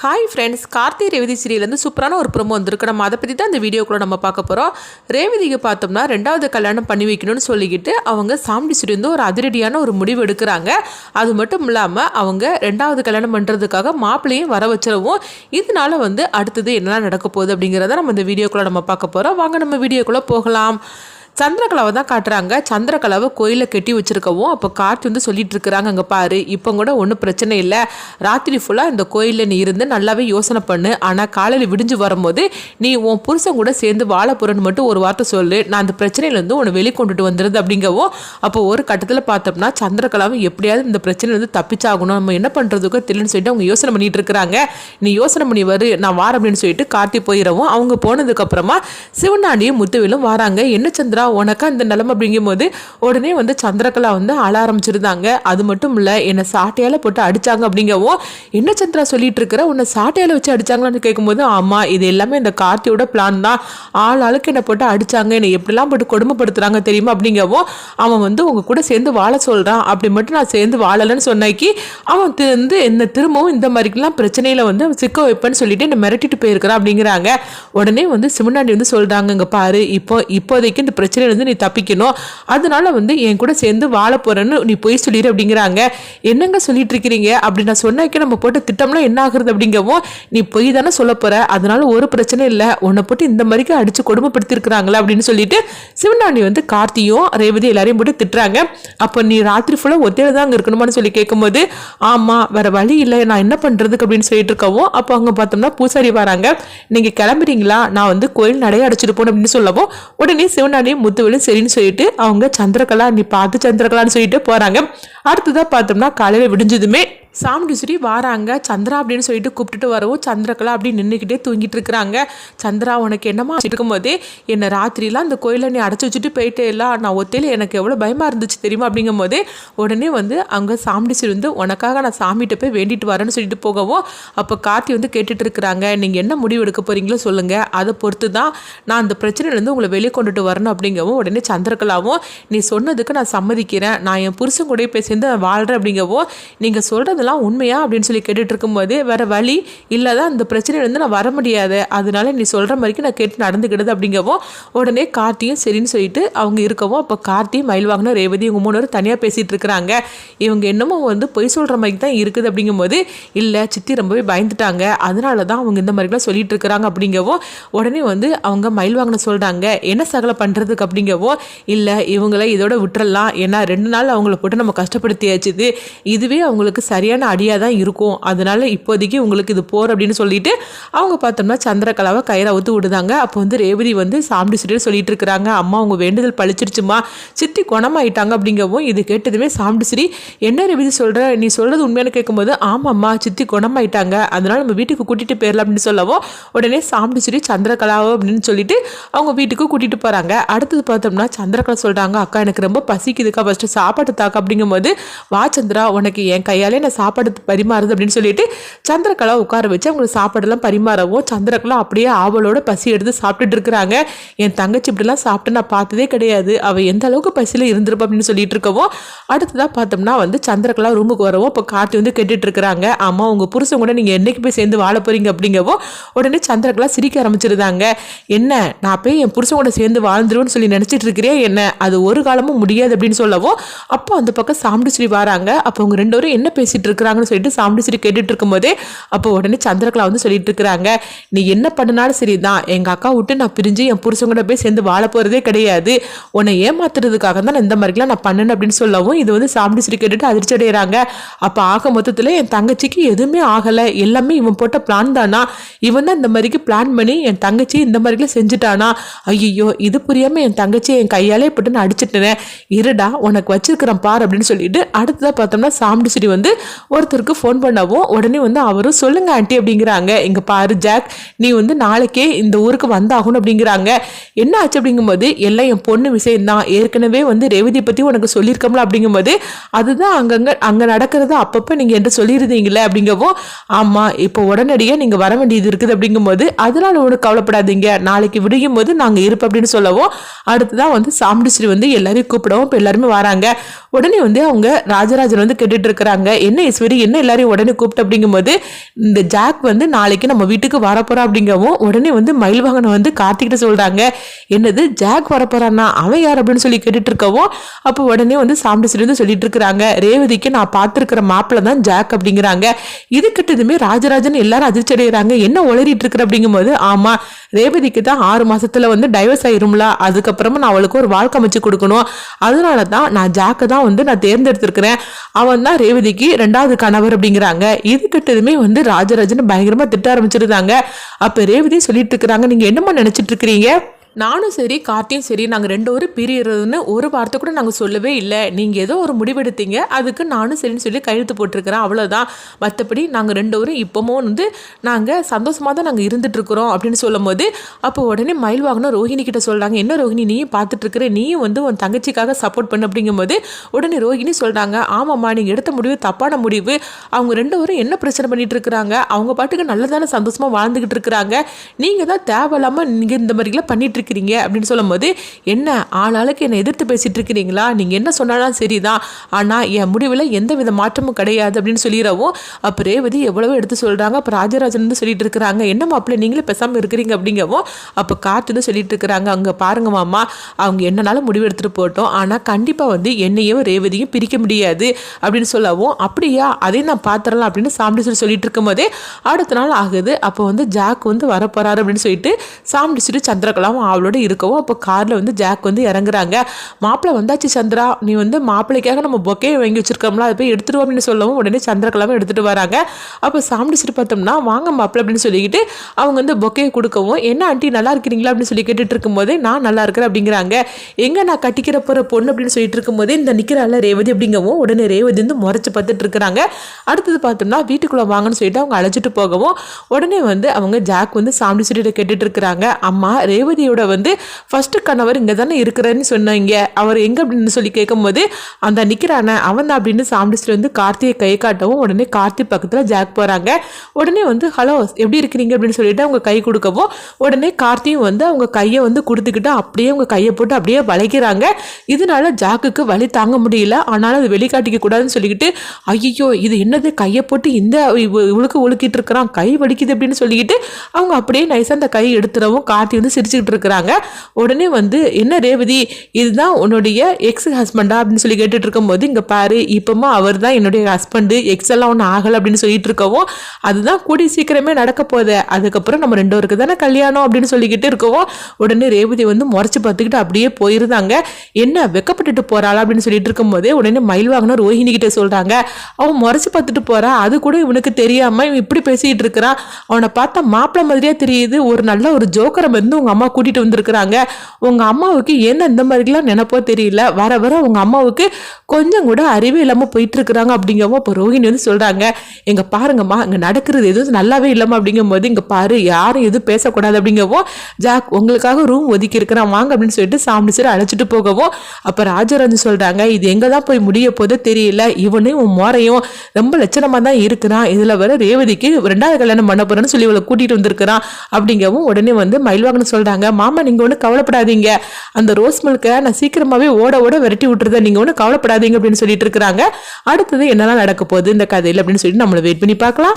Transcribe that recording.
Hi friends Karthi Revathi சீரியல்லேருந்து சூப்பரான ஒரு ப்ரொமோ வந்திருக்கு. நம்ம அதை பற்றி தான் இந்த வீடியோக்குள்ள நம்ம பார்க்க போகிறோம் ரேவதிக்கு பார்த்தோம்னா ரெண்டாவது கல்யாணம் பண்ணி வைக்கணும்னு சொல்லிக்கிட்டு அவங்க சாமிடி வந்து ஒரு அதிரடியான ஒரு முடிவு எடுக்கிறாங்க. அது மட்டும் இல்லாமல் அவங்க ரெண்டாவது கல்யாணம் பண்ணுறதுக்காக மாப்பிள்ளையும் வர வச்சிடவும் இதனால வந்து அடுத்தது என்னெல்லாம் நடக்க போகுது அப்படிங்கிறத நம்ம இந்த வீடியோக்குள்ளே நம்ம பார்க்க போகிறோம் வாங்க நம்ம வீடியோக்குள்ளே போகலாம். சந்திரகலாவை தான் காட்டுறாங்க. சந்திரகலாவை கோயிலில் கட்டி வச்சுருக்கவும் அப்போ கார்த்தி வந்து சொல்லிட்டு இருக்கிறாங்க அங்கே பாரு இப்போ கூட ஒன்றும் பிரச்சனை இல்லை. ராத்திரி ஃபுல்லாக இந்த கோயிலில் நீ இருந்து நல்லாவே யோசனை பண்ணு. ஆனால் காலையில் விடிஞ்சு வரும்போது நீ உன் புருஷன் கூட சேர்ந்து வாழ போகிறேன்னு மட்டும் ஒரு வார்த்தை சொல்லு. நான் அந்த பிரச்சனையிலேருந்து உன்னை வெளிக்கொண்டுட்டு வந்துருது அப்படிங்கவும் அப்போ ஒரு கட்டத்தில் பார்த்தோம்னா சந்திரகலாவும் எப்படியாவது இந்த பிரச்சனையிலேருந்து தப்பிச்சாகணும். நம்ம என்ன பண்ணுறதுக்கோ தெரியலன்னு சொல்லிட்டு அவங்க யோசனை பண்ணிட்டு இருக்கிறாங்க. நீ யோசனை பண்ணி வரு நான் வார அப்படின்னு சொல்லிட்டு கார்த்தி போயிடவும் அவங்க போனதுக்கப்புறமா சிவனாண்டியும் முத்துவிலும் வராங்க. என்ன சந்திரா உனக்கா இந்த நிலைமை அப்படிங்கும்போது உடனே வந்து சந்திரகலா வந்து அழ ஆரம்பிச்சிருந்தாங்க. அது மட்டும் இல்லை என்னை சாட்டையால் போட்டு அடிச்சாங்க அப்படிங்கவும் என்ன சந்திரா சொல்லிட்டு இருக்கிற? உன்னை சாட்டையால் வச்சு அடிச்சாங்களான்னு கேட்கும்போது ஆமாம் இது எல்லாமே இந்த கார்த்தியோட பிளான் தான். ஆள் ஆளுக்கு என்னை போட்டு அடிச்சாங்க. என்னை எப்படிலாம் போட்டு கொடுமைப்படுத்துறாங்க தெரியுமா? அப்படிங்கவும் அவன் வந்து உங்க கூட சேர்ந்து வாழ சொல்றான். அப்படி மட்டும் நான் சேர்ந்து வாழலைன்னு சொன்னாக்கி அவன் வந்து என்ன திரும்பவும் இந்த மாதிரிக்கெல்லாம் பிரச்சனையில வந்து சிக்க வைப்பேன்னு சொல்லிட்டு என்னை மிரட்டிட்டு போயிருக்கிறான். அப்படிங்கிறாங்க. உடனே வந்து சிவனாண்டி வந்து சொல்றாங்க இங்க பாரு இப்போ இப்போதைக்கு இந்த பிரச்சனை பிரச்சனையிலேருந்து நீ தப்பிக்கணும். அதனால வந்து என் கூட சேர்ந்து வாழ போறேன்னு நீ போய் சொல்லிடு அப்படிங்கிறாங்க. என்னங்க சொல்லிட்டு இருக்கிறீங்க? அப்படி நான் சொன்னாக்கே நம்ம போட்டு திட்டம்னா என்ன ஆகுறது அப்படிங்கவும் நீ பொய் தானே சொல்ல போற. அதனால ஒரு பிரச்சனை இல்லை. உன்னை போட்டு இந்த மாதிரிக்கு அடிச்சு கொடுமைப்படுத்திருக்கிறாங்களா அப்படின்னு சொல்லிட்டு சிவனாண்டி வந்து கார்த்தியும் ரேவதி எல்லாரையும் போட்டு திட்டுறாங்க. அப்போ நீ ராத்திரி ஃபுல்லாக ஒத்தையில தான் அங்கே இருக்கணுமான்னு சொல்லி கேட்கும்போது ஆமாம் வேற வழி இல்லை. நான் என்ன பண்ணுறதுக்கு அப்படின்னு சொல்லிட்டு இருக்கவும் அப்போ அங்கே பார்த்தோம்னா பூசாரி வராங்க. நீங்கள் கிளம்புறீங்களா நான் வந்து கோயில் நடைய அடைச்சிட்டு போகணும் அப்படின்னு சொல்லவும் உடனே சிவனாண்டியும் முத்துவலும் சரின்னு சொல்லிட்டு அவங்க சந்திரகலா நீ பார்த்து சந்திரகலான்னு சொல்லிட்டு போறாங்க. அடுத்ததாக பார்த்தோம்னா காலையில விடிஞ்சதுமே சாமுண்டீஸ்வரி வாராங்க. சந்திரா அப்படின்னு சொல்லிட்டு கூப்பிட்டுட்டு வரவும் சந்திரக்கலா அப்படி நின்றுக்கிட்டே தூங்கிட்டு இருக்கிறாங்க. சந்திரா உனக்கு என்னமா இருக்கும்போதே என்னை ராத்திரிலாம் அந்த கோயிலை நீ அடைச்சி வச்சுட்டு போயிட்டே இல்லை. நான் ஒத்தையில் எனக்கு எவ்வளோ பயமாக இருந்துச்சு தெரியுமா அப்படிங்கும்போதே உடனே வந்து அங்கே சாமுண்டீஸ்வரி வந்து உனக்காக நான் சாமிகிட்ட போய் வேண்டிட்டு வரேன்னு சொல்லிட்டு போகவும் அப்போ கார்த்தி வந்து கேட்டுட்டு இருக்கிறாங்க. நீங்கள் என்ன முடிவு எடுக்க போகிறீங்களோ சொல்லுங்கள் அதை பொறுத்து தான் நான் அந்த பிரச்சனையிலேருந்து உங்களை வெளியே கொண்டுட்டு வரணும். அப்படிங்கவும் உடனே சந்திரகலாவும் நீ சொன்னதுக்கு நான் சம்மதிக்கிறேன். நான் என் புருஷன் கூட போய் சேர்ந்து வாழ்கிறேன் அப்படிங்கவும் நீங்கள் சொல்கிறதெல்லாம் உண்மையா அப்படின்னு சொல்லி கேட்டுட்டு இருக்கும்போது வேற வழி இல்லாதான் அந்த பிரச்சனையிலேருந்து நான் வர முடியாது. அதனால நீ சொல்கிற மாதிரிக்கு நான் கேட்டு நடந்துக்கிடுது அப்படிங்கவும் உடனே கார்த்தியும் சரின்னு சொல்லிட்டு அவங்க இருக்கவும் அப்போ கார்த்தி மயில் வாங்கின ரேவதி இவங்க மூணு பேரும் தனியாக பேசிகிட்டு இருக்கிறாங்க இவங்க என்னமோ வந்து பொய் சொல்கிற மாதிரி தான் இருக்குது அப்படிங்கும்போது இல்லை சித்தி ரொம்பவே பயந்துட்டாங்க. அதனால தான் அவங்க இந்த மாதிரிலாம் சொல்லிட்டு இருக்கிறாங்க அப்படிங்கவும் உடனே வந்து அவங்க மயில் வாங்கின சொல்கிறாங்க என்ன சகலை பண்ணுறதுக்கு அப்படிங்கவும் இல்லை இவங்கள இதோட விட்டுறலாம். ஏன்னா ரெண்டு நாள் அவங்கள போட்டு நம்ம கஷ்டப்படுத்தியாச்சுது இதுவே அவங்களுக்கு சரியான அடியாக தான் இருக்கும். அதனால இப்போதைக்கு உங்களுக்கு இது போர் அப்படின்னு சொல்லிட்டு அவங்க பார்த்தோம்னா சந்திரகலாவை கயிறை அவுத்து விடுதாங்க. அப்போ வந்து ரேவதி வந்து சாப்பிட்டு சொல்லிட்டு சொல்லிட்டு இருக்கிறாங்க. அம்மா அவங்க வேண்டுதல் பழிச்சிருச்சுமா? சித்தி குணமாயிட்டாங்க அப்படிங்கவும் இது கேட்டதுமே சாப்பிட்டு சிரி என்ன ரேவதி சொல்கிற நீ சொல்கிறது உண்மையான கேட்கும்போது ஆமாம்மா சித்தி குணமாயிட்டாங்க. அதனால நம்ம வீட்டுக்கு கூட்டிட்டு போயிடலாம் அப்படின்னு சொல்லவும் உடனே சாப்பிட்டு சிரி சந்திரகலாவை அப்படின்னு சொல்லிட்டு அவங்க வீட்டுக்கு கூட்டிட்டு போகிறாங்க அடுத்தது பார்த்தோம்னா சந்திரகலா சொல்கிறாங்க அக்கா எனக்கு ரொம்ப பசிக்குதுக்கா. ஃபஸ்ட்டு சாப்பாடு தாக்கா. அப்படிங்கும்போது வா சந்திரா உனக்கு என் கையாலே நான் சாப்பாடு பரிமாறுது அப்படின்னு சொல்லிட்டு சந்திரகலா உட்கார வச்சு அவங்களுக்கு சாப்பாடெல்லாம் பரிமாறவும் சந்திரகலா அப்படியே ஆவலோட பசி எடுத்து சாப்பிட்டுட்டு இருக்கிறாங்க. என் தங்கச்சி இப்படிலாம் சாப்பிட்டு நான் பார்த்ததே கிடையாது. அவள் எந்த அளவுக்கு பசியில் இருந்திருப்பா அப்படின்னு சொல்லிட்டு இருக்கவும் அடுத்ததாக பார்த்தோம்னா வந்து சந்திரகலா ரூமுக்கு வரவும் இப்போ கார்த்தி வந்து கேட்டுட்டு இருக்கிறாங்க. அம்மா உங்கள் புருஷன் கூட நீங்கள் என்னைக்கு போய் சேர்ந்து வாழ போறீங்க அப்படிங்கவும் உடனே சந்திரகலா சிரிக்க ஆரம்பிச்சிருந்தாங்க. என்ன நான் போய் என் புருஷன் கூட சேர்ந்து வாழ்ந்துருவேன்னு சொல்லி நினச்சிட்டு இருக்கிறேன் என்ன? அது ஒரு காலமும் முடியாது அப்படின்னு சொல்லவும் அப்போ அந்த பக்கம் சாமுண்டிஸ்ரீ வராங்க. அப்போ அவங்க ரெண்டு பேரும் என்ன பேசிட்டு இருக்கிறாங்கன்னு சொல்லிட்டு சாமுண்டிஸ்ரீ கேட்டுட்டு இருக்கும்போதே அப்போ உடனே சந்திரகலா வந்து சொல்லிட்டு இருக்கிறாங்க நீ என்ன பண்ணினாலும் சரிதான். எங்க அக்கா விட்டு நான் பிரிஞ்சு என் புருஷங்கூட போய் சேர்ந்து வாழ போறதே கிடையாது. உன்னை ஏமாத்துறதுக்காக தான் நான் இந்த மாதிரிலாம் நான் பண்ணேன் அப்படின்னு சொல்லவும் இது வந்து சாமுண்டிஸ்ரீ கேட்டுட்டு அதிர்ச்சி அடைகிறாங்க அப்போ ஆக மொத்தத்தில் என் தங்கச்சிக்கு எதுவுமே ஆகலை. எல்லாமே இவன் போட்ட பிளான் தானா? இவன் தான் இந்த மாதிரிக்கு பிளான் பண்ணி என் தங்கச்சி இந்த மாதிரிலாம் செஞ்சுட்டானா? ஐயோ இது புரியாம என் தங்கச்சி என் கையாலே போட்டு நான் அடிச்சிட்டேன். இருடா உனக்கு வச்சிருக்கிறேன் பார் அப்படின்னு சொல்லிட்டு அடுத்ததாக பார்த்தோம்னா சாமுண்டிஸ்ரீ வந்து ஒருத்தருக்கு ஃபோன் பண்ணவும் உடனே வந்து அவரும் சொல்லுங்க ஆண்டி அப்படிங்கிறாங்க. இங்க பாரு ஜாக் நீ வந்து நாளைக்கே இந்த ஊருக்கு வந்தாகணும் அப்படிங்கிறாங்க. என்ன ஆச்சு? அப்படிங்கும்போது எல்லாம் என் பொண்ணு விஷயம் தான் ஏற்கனவே வந்து ரேவதி பத்தி உனக்கு சொல்லியிருக்கோம்ல அப்படிங்கும்போது அதுதான் அங்கங்க அங்க நடக்கிறது அப்பப்போ நீங்க என்று சொல்லியிருந்தீங்களே அப்படிங்கவும் ஆமா இப்போ உடனடியாக நீங்க வர வேண்டியது இருக்குது அப்படிங்கும்போது அதனால ஒன்று கவலைப்படாதீங்க. நாளைக்கு விடியும் போது நாங்க இருப்போம் அப்படின்னு சொல்லவும் அடுத்ததான் வந்து சாமுண்டிஸ்ரீ வந்து எல்லாரையும் கூப்பிடவும் இப்போ எல்லாருமே வராங்க. உடனே வந்து அவங்க ராஜராஜன் வந்து கேட்டுட்டு இருக்கிறாங்க. என்ன ஈஸ்வரி என்ன எல்லாரையும் உடனே கூப்பிட்டு அப்படிங்கும்போது இந்த ஜாக் வந்து நாளைக்கு நம்ம வீட்டுக்கு வரப்போறா அப்படிங்கவும் உடனே வந்து மயில்வாகனை வந்து கார்த்திகிட்ட சொல்றாங்க. என்னது ஜாக் வரப்போறான்னா அவன் யார் அப்படின்னு சொல்லி கேட்டுட்டு இருக்கவும் அப்போ உடனே வந்து சாப்பிட்டு சொல்லிட்டு இருக்கிறாங்க ரேவதிக்கு நான் பார்த்துருக்கிற மாப்பிள்ள தான் ஜாக் அப்படிங்கிறாங்க. இது கிட்டதுமே ராஜராஜன் எல்லாரும் அதிர்ச்சி அடைகிறாங்க என்ன உளறிட்டு இருக்கிற அப்படிங்கும்போது ஆமா ரேவதிக்கு தான் ஆறு மாசத்துல வந்து டைவர்ஸ் ஆயிரும்ல அதுக்கப்புறமா நான் அவளுக்கு ஒரு வாழ்க்கை அமைச்சு கொடுக்கணும். அதனால தான் நான் ஜாக்கை தான் வந்து நான் தேர்ந்தெடுத்திருக்கிறேன். அவன் தான் ரேவதிக்கு ரெண்டாவது கணவர் அப்படிங்கிறாங்க. இது கிட்டதுமே வந்து ராஜராஜன் பயங்கரமா திட்ட ஆரம்பிச்சிருந்தாங்க. அப்ப ரேவதி சொல்லிட்டு இருக்கிறாங்க. நீங்க என்னமா நினைச்சிட்டு இருக்கிறீங்க? நானும் சரி கார்த்தியும் சரி நாங்கள் ரெண்டு பேரும் பிரியறதுன்னு ஒரு வார்த்தை கூட நாங்கள் சொல்லவே இல்லை. நீங்கள் ஏதோ ஒரு முடிவெடுத்தீங்க அதுக்கு நானும் சரின்னு சொல்லி கையெழுத்து போட்டிருக்கிறேன். அவ்வளோதான் மற்றபடி நாங்கள் ரெண்டு பேரும் இப்போமோ வந்து நாங்கள் சந்தோஷமாக தான் நாங்கள் இருந்துகிட்ருக்குறோம் அப்படின்னு சொல்லும் போது அப்போ உடனே மயில் வாகனம் ரோஹிணி கிட்ட சொல்கிறாங்க என்ன ரோஹிணி நீயும் பார்த்துட்ருக்குற நீயும் வந்து உன் தங்கச்சிக்காக சப்போர்ட் பண்ணு அப்படிங்கும்போது உடனே ரோஹிணி சொல்கிறாங்க ஆமாம்மா நீங்கள் எடுத்த முடிவு தப்பான முடிவு. அவங்க ரெண்டு பேரும் என்ன பிரச்சனை பண்ணிகிட்டு இருக்கிறாங்க? அவங்க பாட்டுக்கு நல்லதான சந்தோஷமாக வாழ்ந்துக்கிட்டு இருக்கிறாங்க. நீங்கள் தான் தேவையில்லாமல் நீங்கள் இந்த மாதிரிலாம் பண்ணிட்டு இருக்கிறீங்க அப்படின்னு சொல்லும்போது என்ன ஆளாளுக்கு என்னை எதிர்த்து பேசிட்டு இருக்கிறீங்களா? நீங்கள் என்ன சொன்னாலும் சரிதான். ஆனால் என் முடிவில் எந்த வித மாற்றமும் கிடையாது அப்படின்னு சொல்லிடவும் அப்போ ரேவதி எவ்வளவோ எடுத்து சொல்கிறாங்க அப்போ ராஜராஜன் வந்து சொல்லிட்டு இருக்கிறாங்க. என்ன மாப்பிள்ளை நீங்களே பேசாமல் இருக்கிறீங்க? அப்படிங்கவும் அப்போ காற்று வந்து சொல்லிட்டு இருக்கிறாங்க. அங்கே பாருங்க மாமா அவங்க என்னனாலும் முடிவு எடுத்துகிட்டு போட்டோம் ஆனால் கண்டிப்பாக வந்து என்னையும் ரேவதியும் பிரிக்க முடியாது அப்படின்னு சொல்லவும் அப்படியா? அதையும் நான் பார்த்துடலாம் அப்படின்னு சாமி சொல்லிட்டு இருக்கும்போதே அடுத்த நாள் ஆகுது. அப்போ வந்து ஜாக் வந்து வரப்போறாரு அப்படின்னு சொல்லிட்டு சாமி சந்திரகலாவும் அவளோட இருக்கவும் அப்போ காரில் வந்து ஜாக் வந்து இறங்குறாங்க. மாப்பிள்ளை வந்தாச்சு சந்திரா. நீ வந்து மாப்பிள்ளைக்காக நம்ம பொக்கையை வாங்கி வச்சிருக்கோம்ல அதை போய் எடுத்துருவோம் அப்படின்னு சொல்லவும் உடனே சந்திரக்கிழமை எடுத்துகிட்டு வராங்க. அப்போ சாப்பிடுச்சிட்டு பார்த்தோம்னா வாங்க மாப்பிள்ளை அப்படின்னு சொல்லிக்கிட்டு அவங்க வந்து பொக்கையை கொடுக்கவும் என்ன ஆண்டி நல்லா இருக்கிறீங்களா? அப்படின்னு சொல்லி கேட்டுட்டு இருக்கும்போது நான் நல்லா இருக்கிறேன் அப்படிங்கிறாங்க. எங்கே நான் கட்டிக்கிற போகிற பொண்ணு? அப்படின்னு சொல்லிட்டு இருக்கும்போது இந்த நிற்கிறாள் ரேவதி அப்படிங்கவும் உடனே ரேவதி வந்து முறைச்சி பார்த்துட்டு இருக்கிறாங்க. அடுத்தது பார்த்தோம்னா வீட்டுக்குள்ளே வாங்கன்னு சொல்லிட்டு அவங்க அழைச்சிட்டு போகவும் உடனே வந்து அவங்க ஜாக் வந்து சாமி கேட்டுட்டு இருக்கிறாங்க. அம்மா ரேவதியோட வந்து ஃபஸ்ட்டு கணவர் இங்கே தானே இருக்கிறேன்னு சொன்னாங்க. அவர் எங்கே அப்படின்னு சொல்லி கேட்கும்போது அந்த நிற்கிறானே அவன் தான் அப்படின்னு சாமிஸ்டர் வந்து கார்த்தியை கை காட்டவும் உடனே கார்த்தி பக்கத்தில் ஜாக் போகிறாங்க உடனே வந்து ஹலோ எப்படி இருக்கிறீங்க? அப்படின்னு சொல்லிட்டு அவங்க கை கொடுக்கவும் உடனே கார்த்தியும் வந்து அவங்க கையை வந்து கொடுத்துக்கிட்டு அப்படியே அவங்க கையை போட்டு அப்படியே வளைக்கிறாங்க. இதனால ஜாக்குக்கு வலி தாங்க முடியல. ஆனாலும் அது வெளிக்காட்டிக்க கூடாதுன்னு சொல்லிக்கிட்டு ஐயோ இது என்னது? கையை போட்டு இந்த உழுக்கு உழுக்கிட்டு இருக்கிறான். கை வலிக்குது அப்படின்னு சொல்லிக்கிட்டு அவங்க அப்படியே நைஸாக அந்த கை எடுத்துடவும் கார்த்தி வந்து சிரிச்சுக்கிட்டு இருக்கிறாங்க உடனே வந்து என்ன ரேவதி இதுதான் உன்னுடைய எக்ஸ் ஹஸ்பண்டா அப்படின்னு சொல்லி கேட்டுட்டு இருக்கும்போது இங்கே பாரு இப்போமா அவர் தான் என்னுடைய ஹஸ்பண்டு எக்ஸ் எல்லாம் ஒன்றும் ஆகலை அப்படின்னு சொல்லிட்டு இருக்கவும் அதுதான் கூடி சீக்கிரமே நடக்க போகுது. அதுக்கப்புறம் நம்ம ரெண்டு பேருக்கு தானே கல்யாணம் அப்படின்னு சொல்லிக்கிட்டு இருக்கவும் உடனே ரேவதி வந்து முறைச்சி பார்த்துக்கிட்டு அப்படியே போயிருந்தாங்க. என்ன வெக்கப்பட்டுட்டு போறாளா? அப்படின்னு சொல்லிட்டு இருக்கும்போதே உடனே மயில் வாங்கின ரோஹிணி கிட்ட சொல்கிறாங்க அவன் முறைச்சி பார்த்துட்டு போறா. அது கூட இவனுக்கு தெரியாமல் இவன் இப்படி பேசிக்கிட்டு இருக்கிறான். அவனை பார்த்தா மாப்பிள்ளை மாதிரியே தெரியுது. ஒரு நல்ல ஒரு ஜோக்கரை வந்து உங்கள் அம்மா கூட்டிகிட்டு கூட்டிகிட்டு வந்திருக்கிறாங்க. உங்க அம்மாவுக்கு என்ன இந்த மாதிரிலாம் நினப்போ தெரியல. வர வர உங்க அம்மாவுக்கு கொஞ்சம் கூட அறிவே இல்லாமல் போயிட்டு இருக்கிறாங்க அப்படிங்கவும் இப்போ ரோஹிணி வந்து சொல்கிறாங்க எங்க பாருங்கம்மா இங்கே நடக்கிறது எதுவும் நல்லாவே இல்லாமல் அப்படிங்கும் போது பாரு யாரும் எதுவும் பேசக்கூடாது அப்படிங்கவும் ஜாக் உங்களுக்காக ரூம் ஒதுக்கி இருக்கிறான். வாங்க. அப்படின்னு சொல்லிட்டு சாமி சரி அழைச்சிட்டு போகவும் அப்போ ராஜராஜன் சொல்கிறாங்க இது எங்கே தான் போய் முடிய போதோ தெரியல. இவனையும் உன் மோரையும் ரொம்ப லட்சணமாக தான் இருக்கிறான். இதில் வர ரேவதிக்கு ரெண்டாவது கல்யாணம் பண்ண போகிறேன்னு சொல்லி இவளை கூட்டிகிட்டு வந்திருக்கிறான். அப்படிங்கவும் உடனே வந்து மயில்வாகன் சொல்றாங்க மாமா நீங்க ஒன்றும் கவலைப்படாதீங்க. அந்த ரோஸ் மில்கை நான் சீக்கிரமாகவே ஓட ஓட விரட்டி விட்டுறத நீங்க ஒன்றும் கவலைப்படாதீங்க அப்படின்னு சொல்லிட்டு இருக்கிறாங்க. அடுத்தது என்னெல்லாம் நடக்க போகுது இந்த கதையில் அப்படின்னு சொல்லிட்டு நம்மளை வெயிட் பண்ணி பார்க்கலாம்.